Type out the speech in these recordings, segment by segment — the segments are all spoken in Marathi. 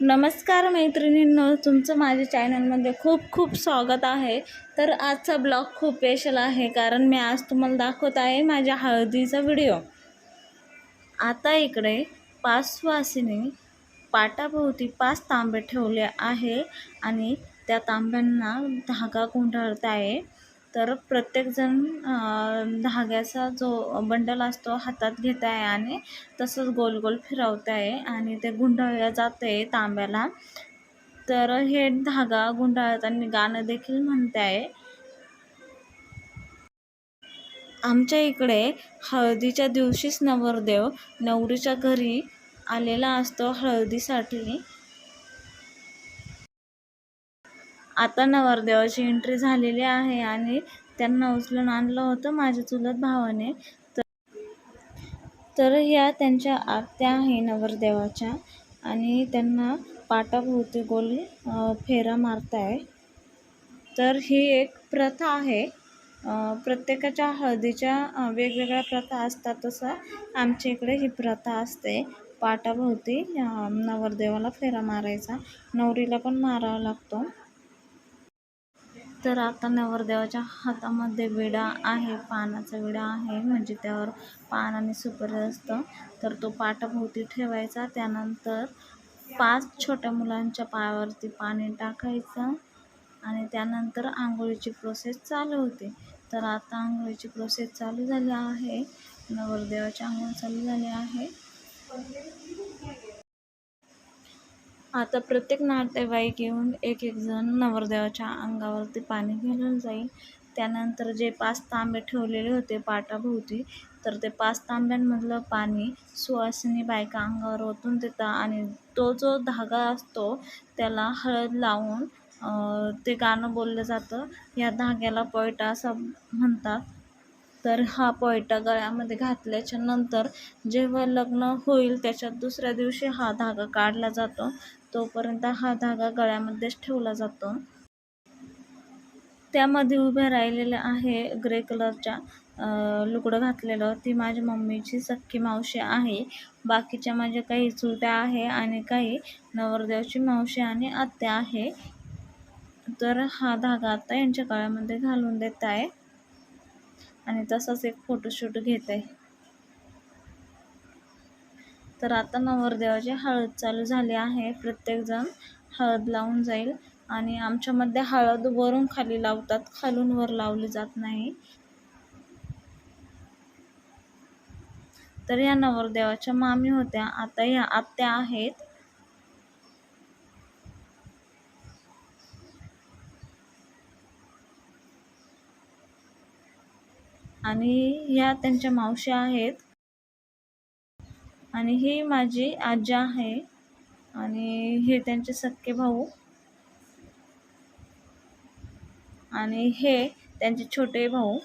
नमस्कार मैत्रिणींनो तुमचं माझ्या चॅनलमध्ये खूप खूप स्वागत आहे. तर आजचा ब्लॉग खूप स्पेशल आहे कारण मी आज तुम्हाला दाखवत आहे माझ्या हळदीचा व्हिडिओ. आता इकडे पाच पाटाभोवती पाच तांबे ठेवले आहे आणि त्या तांब्यांना धागा गुंडाळत आहे तर प्रत्येकजण धाग्याचा जो बंडल असतो हातात घेत आहे आणि तसंच गोल गोल फिरवत आहे आणि ते गुंडाळल्या जात आहे तांब्याला. तर हे धागा गुंडाळताना गाणं देखील म्हणते आहे. आमच्या इकडे हळदीच्या दिवशीच नवरदेव नवरीच्या घरी आलेला असतो हळदीसाठी. आता नवरदेवाची एंट्री झालेली आहे आणि त्यांना उचलून आणलं होतं माझ्या चुलत भावाने. तर तर ह्या त्यांच्या आत्या आहे नवरदेवाच्या आणि त्यांना पाटाभोवती गोल फेरा मारताय. तर ही एक प्रथा आहे. प्रत्येकाच्या हळदीच्या वेगवेगळ्या प्रथा असतात तसं आमच्या इकडे ही प्रथा असते. पाटाभोवती नवरदेवाला फेरा मारायचा. नवरीला पण मारावा लागतो. तर आता नवरदेवाच्या हातामध्ये विडा आहे पानाचा विडा आहे. म्हणजे त्यावर पान आणि सुपारी असतं. तर तो पाटाभोवती ठेवायचा. त्यानंतर पाच छोट्या मुलांच्या पायावरती पाणी टाकायचं आणि त्यानंतर आंघोळीची प्रोसेस चालू होते. तर आता आंघोळीची प्रोसेस चालू झाली आहे. नवरदेवाची आंघोळ चालू झाली आहे. आता प्रत्येक नातेवाईक येऊन एक एक जण नवरदेवाच्या अंगावरती पाणी घालून जाईल. त्यानंतर जे पाच तांबे ठेवलेले होते पाटाभोवती तर ते पाच तांब्यांमधलं पाणी सुवासिनी बायका अंगावर ओतून देतात आणि तो जो धागा असतो त्याला हळद लावून ते गाणं बोललं जातं. या धाग्याला पॉयटा असं म्हणतात. तर हा पॉयटा गळ्यामध्ये घातल्याच्या नंतर जेव्हा लग्न होईल त्याच्या दुसऱ्या दिवशी हा धागा काढला जातो. तोपर्यंत हा धागा गळ्यामध्येच ठेवला जातो. त्यामध्ये उभ्या राहिलेले आहे ग्रे कलरच्या लुगडं घातलेलं. ती माझ्या मम्मीची सख्खी मावशी आहे. बाकीच्या माझ्या काही चुलत्या आहे आणि काही नवरदेवची मावशी आणि आत्या आहे. तर हा धागा आता यांच्या गळ्यामध्ये घालून देत आहे. आणि तसाच एक फोटोशूट घेत आहे. तर आता नवरदेवाची हळद चालू झाली आहे. प्रत्येकजण हळद लावून जाईल आणि आमच्यामध्ये हळद वरून खाली लावतात खालून वर लावली जात नाही. तर या नवरदेवाच्या मामी होत्या. आता या आत्या आहेत. आणि या त्यांच्या मावशी आहेत. आणि ही माझी आजी आहे. आणि हे त्यांचे सख्खे भाऊ. आणि हे त्यांचे छोटे भाऊ.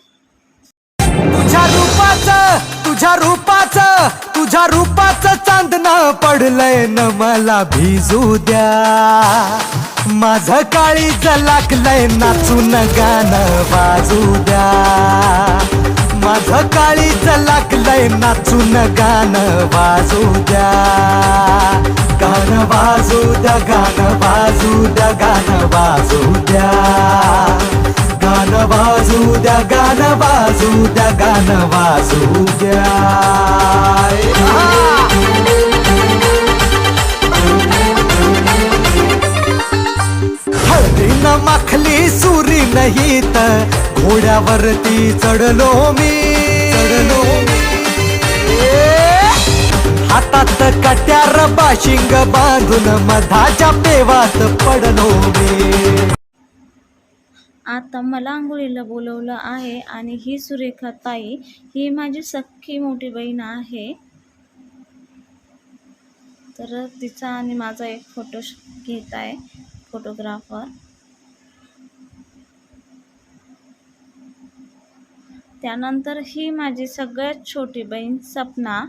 तुझ्या रूपाचं तुझ्या रूपाचं तुझ्या रूपाचं चांदणं पडलंय न मला भिजू द्या. माझं काळी लागलंय नाचून गाणं वाजू द्या. माझं काळीच लागलंय नाचून गाणं वाजू द्या. गाणं वाजू द्या गाणं वाजू द्या गाणं वाजू द्या. गाणं वाजू द्या गाणं वाजू द्या गाणं वाजू द्या. हळदीनं माखली नाही तर घोड्यावरती चढलो मी. चढलो मी. हातात कट्यार बाशिंग बांधून मधाच्या पेवात पडलो मी. आता मला आंघोळीला बोलवलं आहे आणि ही सुरेखा ताई ही माझी सख्खी मोठी बहीण आहे. तर तिचा आणि माझा एक फोटो घेत आहे फोटोग्राफर त्यानंतर ही माझी सगळ्यात छोटी बहीण सपना.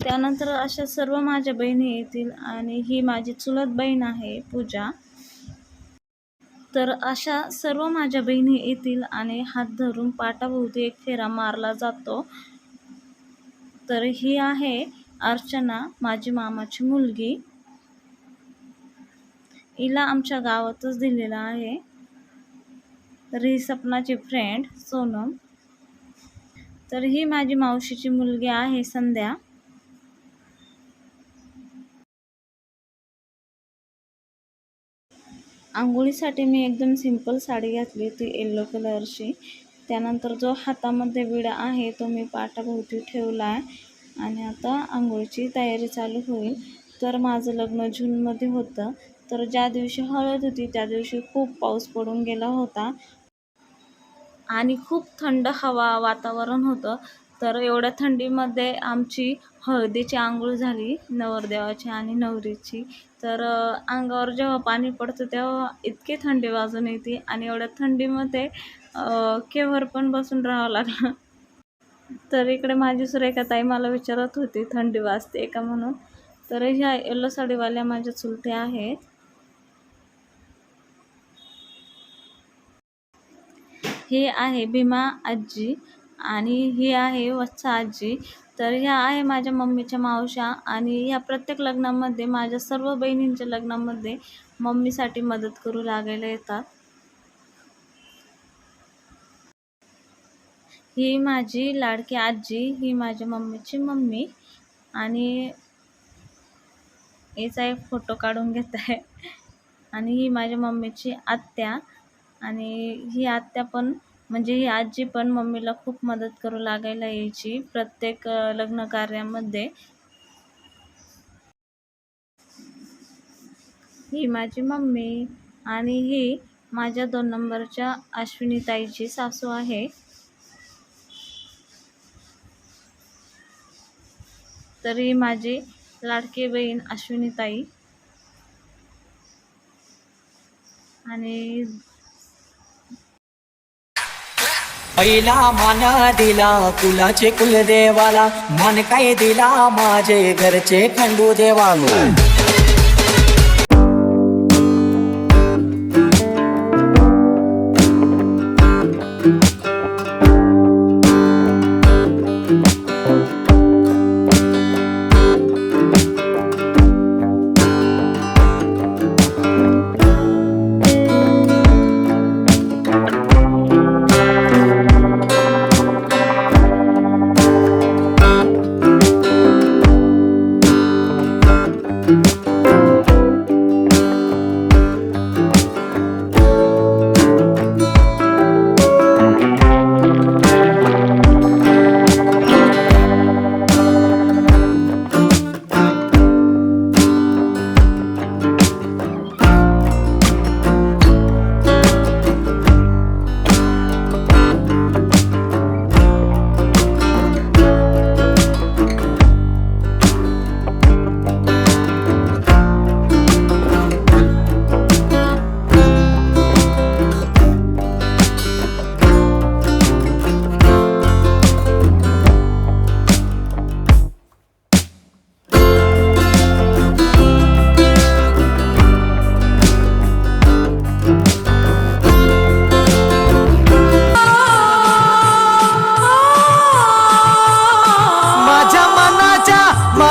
त्यानंतर अशा सर्व माझ्या बहिणी येतील आणि ही माझी चुलत बहीण आहे पूजा. तर अशा सर्व माझ्या बहिणी येतील आणि हात धरून पाटाभोवती एक फेरा मारला जातो. तर ही आहे अर्चना माझी मामाची मुलगी. हिला आमच्या गावातच दिलेला आहे. तर ही सपनाची फ्रेंड सोनम. तर ही माझी मावशीची मुलगी आहे संध्या. आंघोळीसाठी मी एकदम सिंपल साडी घातली होती येल्लो कलरची त्यानंतर जो हातामध्ये विडा आहे तो मी पाटाभोवती ठेवला आहे. आणि आता आंघोळीची तयारी चालू होईल. तर माझं लग्न जूनमध्ये होतं तर ज्या दिवशी हळद होती त्या दिवशी खूप पाऊस पडून गेला होता. आणि खूप थंड हवा वातावरण होतं. तर एवढ्या थंडीमध्ये आमची हळदीची आंघोळ झाली नवरदेवाची आणि नवरीची. तर अंगावर जेव्हा पाणी पडतं तेव्हा इतकी थंडी वाजून येते आणि एवढ्या थंडीमध्ये केवर केव्हर पण बसून राहावं लागलं. तर इकडे माझी सुरेखा ताई मला विचारत होती थंडी वाजते का? म्हणून. तर ह्या येलो साडीवाल्या माझ्या चुलत्या आहेत. हे आहे भीमा आजी आणि ही आहे वत्सा आजी. तर ह्या आहे माझ्या मम्मीच्या मावश्या आणि ह्या प्रत्येक लग्नामध्ये माझ्या सर्व बहिणींच्या लग्नामध्ये मम्मीसाठी मदत करू लागायला येतात. ही माझी लाडकी आजी ही माझ्या मम्मीची मम्मी आणि हिचा एक फोटो काढून घेत आहे. आणि ही माझ्या मम्मीची आत्या. आणि ही आत्या पण म्हणजे ही आजी पण मम्मीला खूप मदत करू लागायला यायची प्रत्येक लग्न कार्यामध्ये. ही माझी मम्मी आणि ही माझ्या दोन नंबरच्या अश्विनी ताईची सासू आहे. तरी माझी लाडकी बहीण अश्विनीताई. आणि पहिला मान दिला कुलाचे कुलदेवाला. मन काय दिला माझे घरचे खंडू देवाला.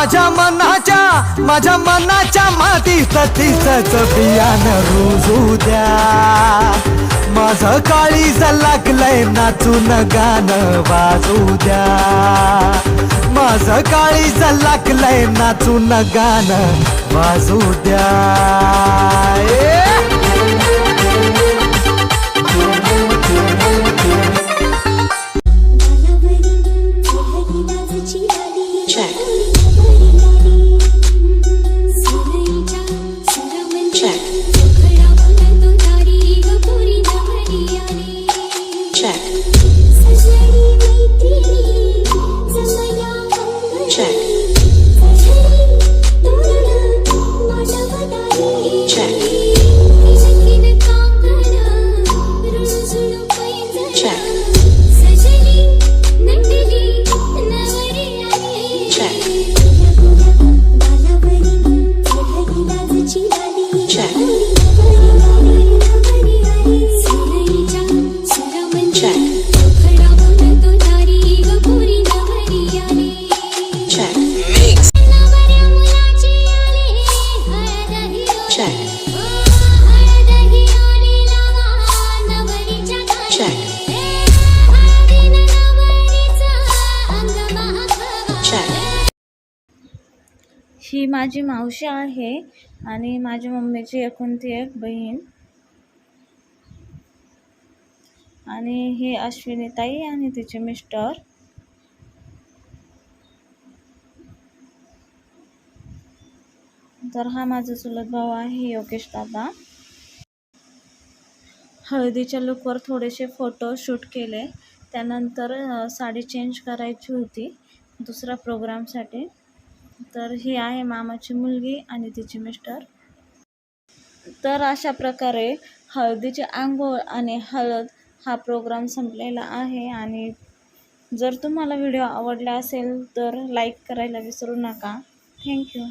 माझ्या मनाच्या माझ्या मनाच्या मातीत तिचंच बियाणं रुजू द्या. माझं काळीज लागलंय नाचून गाणं वाजू द्या. माझं काळीज लागलंय नाचून गाणं वाजू द्या. चॅनल ही माझी मावशी आहे आणि माझ्या मम्मीची एकोणती एक बहीण. आणि हे अश्विनीताई आणि तिचे मिस्टर. तर हा माझा चुलत भाऊ आहे योगेश दादा. हळदीच्या लुकवर थोडेसे फोटो शूट केले. त्यानंतर साडी चेंज करायची होती दुसऱ्या प्रोग्रामसाठी तर ही आहे मामाची मुलगी आणि तिची मिस्टर तर अशा प्रकारे हळदीचे आंघोळ आणि हळद हा प्रोग्राम संपलेला आहे आणि जर तुम्हाला व्हिडिओ आवडला असेल तर लाईक करायला विसरू नका. थँक्यू